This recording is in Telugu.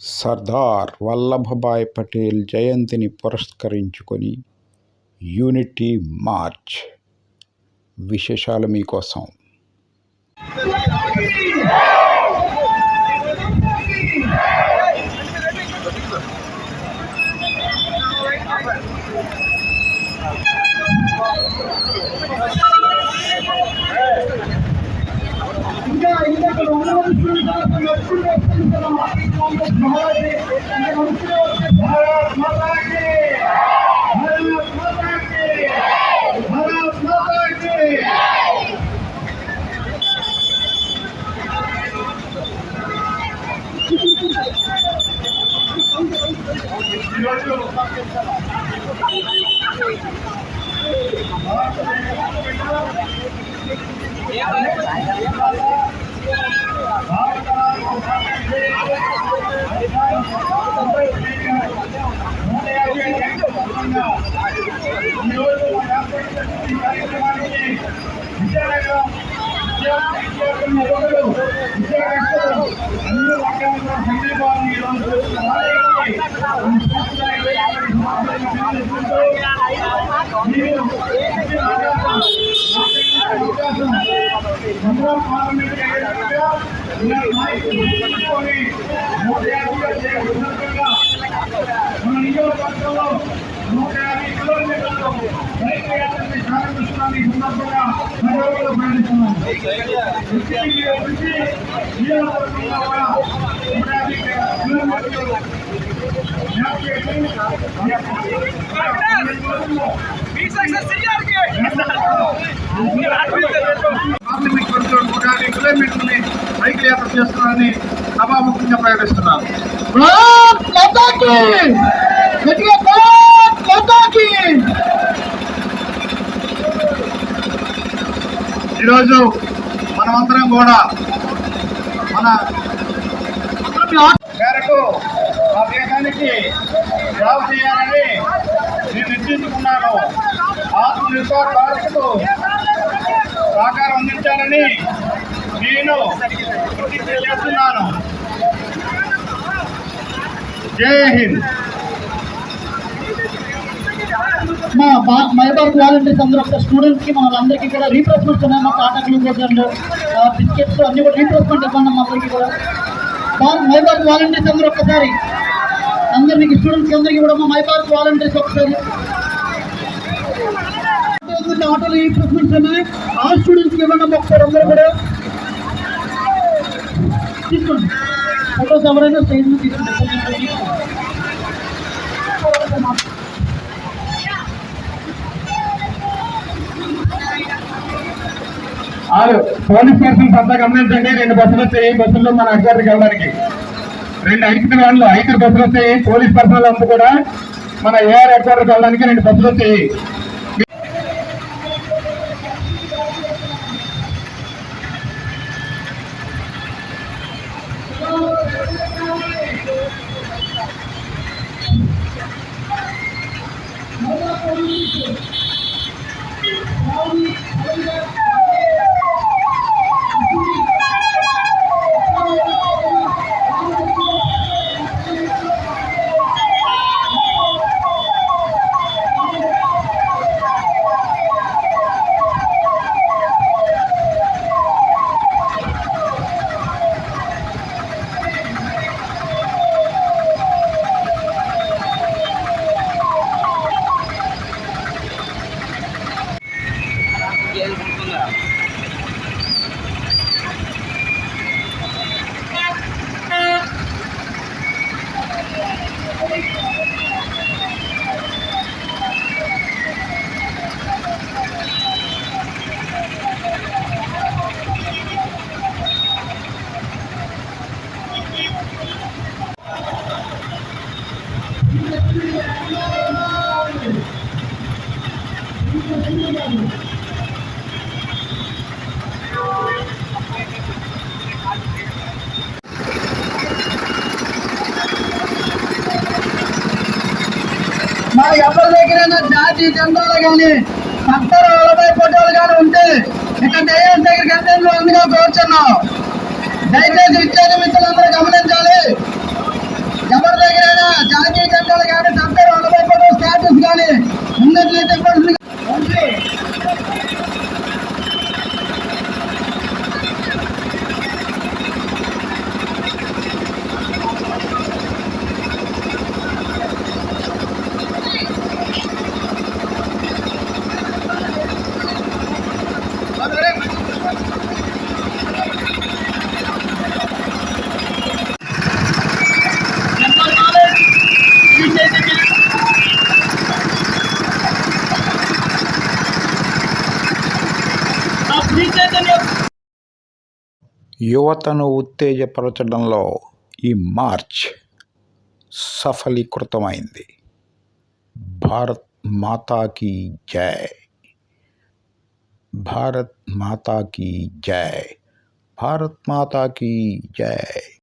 సర్దార్ వల్లభభాయ్ పటేల్ జయంతిని పురస్కరించుకొని యూనిటీ మార్చ్ విశేషాలు మీకోసం ఇంకా Yeah, ఇక్కడ ఉన్నటువంటి నడుచుకుంటూ వస్తుంది కదా మహారాజీ ఇంకా నడుచుకుంటూ వస్తే భారత్ మాతాకి భారత్ మాతాకి భారత్ మాతాకి ఈరోజు మన నియోజకవర్గంలో నూట యాభై కిలోమీటర్లు బైక్ యాత్రని ప్రారంభిస్తున్నాం ఈ సందర్భంగా హైదరాబాద్లో ప్రయాణిస్తున్నాం వృత్తి వృత్తి నియోజకవర్గంలో కూడా నూట యాభై కిలోమీటర్లు యాభై పార్లమెంట్ బైక్ యాత్ర చేస్తున్నారని సభాముఖంగా మాతాకి! ఈరోజు మనమందరం కూడా మన మేరకు ఆ దేశానికి సేవ చేయాలని నేను నిర్ణయించుకున్నాను. ఆత్మనిర్భర్ భారత్కు సహకారం అందించాలని నేను ప్రతిజ్ఞ చేస్తున్నాను. జై హింద్. మా బా- మైబార్ వాలంటీర్స్ అందరూ ఒక స్టూడెంట్స్కి మన అందరికీ కూడా రీప్లేస్మెంట్స్ ఉన్నాయి. మాకు టాటా గ్లూకోజ్ అండ్ బిస్కెట్స్ అన్ని కూడా రీప్లేస్మెంట్ ఇవ్వండి మా అందరికీ కూడా. బా- మైబార్ వాలంటీర్స్ అందరూ ఒక్కసారి. అందరు స్టూడెంట్స్ అందరికీ కూడా మా మైబార్ వాలంటీర్స్ ఒకసారి ఆటోలో రీప్లేస్మెంట్స్ ఉన్నాయి. ఆ స్టూడెంట్స్కి ఇవ్వండి అమ్మా ఒకసారి అందరూ కూడా. తీసుకోండి. ఫోటోస్ ఎవరైనా స్టేజ్ మీద తీసుకోండి. ఆరు. పోలీస్ పర్సన్స్ అంతా గమనించండి. రెండు బస్సులు వచ్చాయి బస్సుల్లో మన అధికారికి వెళ్ళడానికి రెండు ఐదు వ్యాన్లు ఐదు బస్సులు వచ్చాయి పోలీస్ పర్సనల్ అంతా కూడా మన ఏఆర్ హెడ్ క్వార్టర్కి వెళ్ళడానికి రెండు బస్సులు వచ్చాయి మన ఎవరి దగ్గరైనా జాతీయ జెండాలు కానీ సర్దార్ వాళ్ళపై ఫోటోలు కానీ ఉంటే ఇక్కడ దయ్యం దగ్గరికి వెళ్తే నువ్వు అందుగా కోరుచున్నావు? దయచేసి విద్యార్థి మిత్రులందరూ గమనించాలి. ఎవరి దగ్గర జాతీయ జెండాలు యువతను ఉత్తేజపరచడంలో ఈ మార్చ్ సఫలీకృతమైంది. భారత్ మాతాకి జై. భారత్ మాతాకి జై. భారత్ మాతాకి జై.